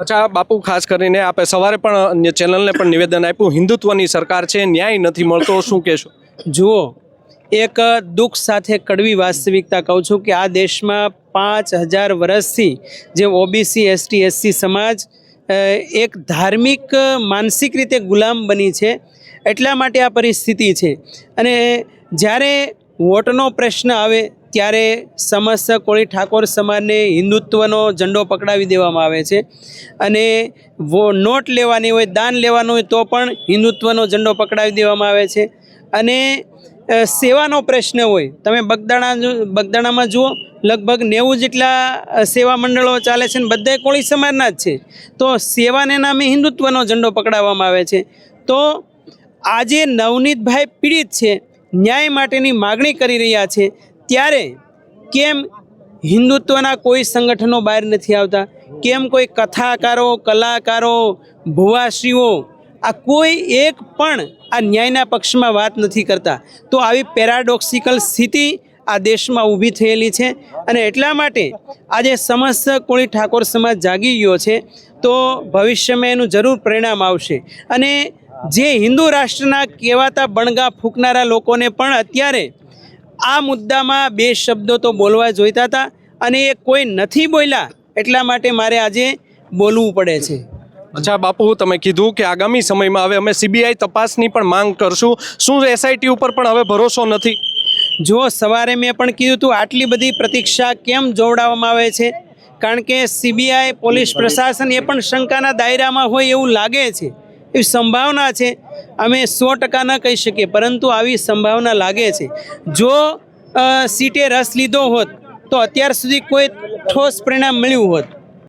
અચ્છા બાપુ, ખાસ કરીને આપે સવારે પણ અન્ય ચેનલને પણ નિવેદન આપ્યું, હિન્દુત્વની સરકાર છે, ન્યાય નથી મળતો, શું કહેશો? જુઓ, એક દુઃખ સાથે કડવી વાસ્તવિકતા કહું છું કે આ દેશમાં પાંચ હજાર વર્ષથી જે ઓબીસી એસટી એસસી સમાજ એક ધાર્મિક, માનસિક રીતે ગુલામ બની છે, એટલા માટે આ પરિસ્થિતિ છે. અને જ્યારે વોટનો પ્રશ્ન આવે ત્યારે સમસ્ત કોળી ઠાકોર સમાજને હિન્દુત્વનો ઝંડો પકડાવી દેવામાં આવે છે. અને વો નોટ લેવાની હોય, દાન લેવાનું હોય તો પણ હિન્દુત્વનો ઝંડો પકડાવી દેવામાં આવે છે. અને સેવાનો પ્રશ્ન હોય, તમે બગદાણા બગદાણામાં જુઓ, લગભગ નેવું જેટલા સેવા મંડળો ચાલે છે ને બધા કોળી સમાજના જ છે. તો સેવાને નામે હિન્દુત્વનો ઝંડો પકડાવવામાં આવે છે. તો આજે નવનીતભાઈ પીડિત છે, ન્યાય માટેની માગણી કરી રહ્યા છે. ત્યારે કેમ હિન્દુત્વના કોઈ સંગઠનો બહાર નથી આવતા? કેમ કોઈ કથાકારો, કલાકારો, ભુવાશ્રીઓ, આ કોઈ એક પણ આ ન્યાયના પક્ષમાં વાત નથી કરતા? તો આવી પેરાડોક્સિકલ સ્થિતિ આ દેશમાં ઊભી થયેલી છે અને એટલા માટે આજે સમસ્ત કોળી ઠાકોર સમાજ જાગી ગયો છે, તો ભવિષ્યમાં એનું જરૂર પરિણામ આવશે. અને જે હિન્દુ રાષ્ટ્રના કહેવાતા બણગા ફૂંકનારા લોકોને પણ અત્યારે આ મુદ્દામાં બે શબ્દો તો બોલવા જોઈતા હતા અને એ કોઈ નથી બોલ્યા એટલા માટે મારે આજે બોલવું પડે છે. અચ્છા બાપુ તમે કીધું કે આગામી સમયમાં હવે અમે સીબીઆઈ તપાસની પણ માંગ કરશું. શું એસઆઈટી ઉપર પણ હવે ભરોસો નથી? જો સવારે મેં પણ કીધું હતું આટલી બધી પ્રતીક્ષા કેમ જોવડાવવામાં આવે છે? કારણ કે સીબીઆઈ પોલીસ પ્રશાસન એ પણ શંકાના દાયરામાં હોય એવું લાગે છે. એવી સંભાવના છે. અમે સો ટકા ન કહી શકીએ, પરંતુ આવી સંભાવના લાગે છે. જો સીટે રસ લીધો હોત, તો અત્યાર સુધી કોઈ ઠોસ પરિણામ મળ્યું હોત.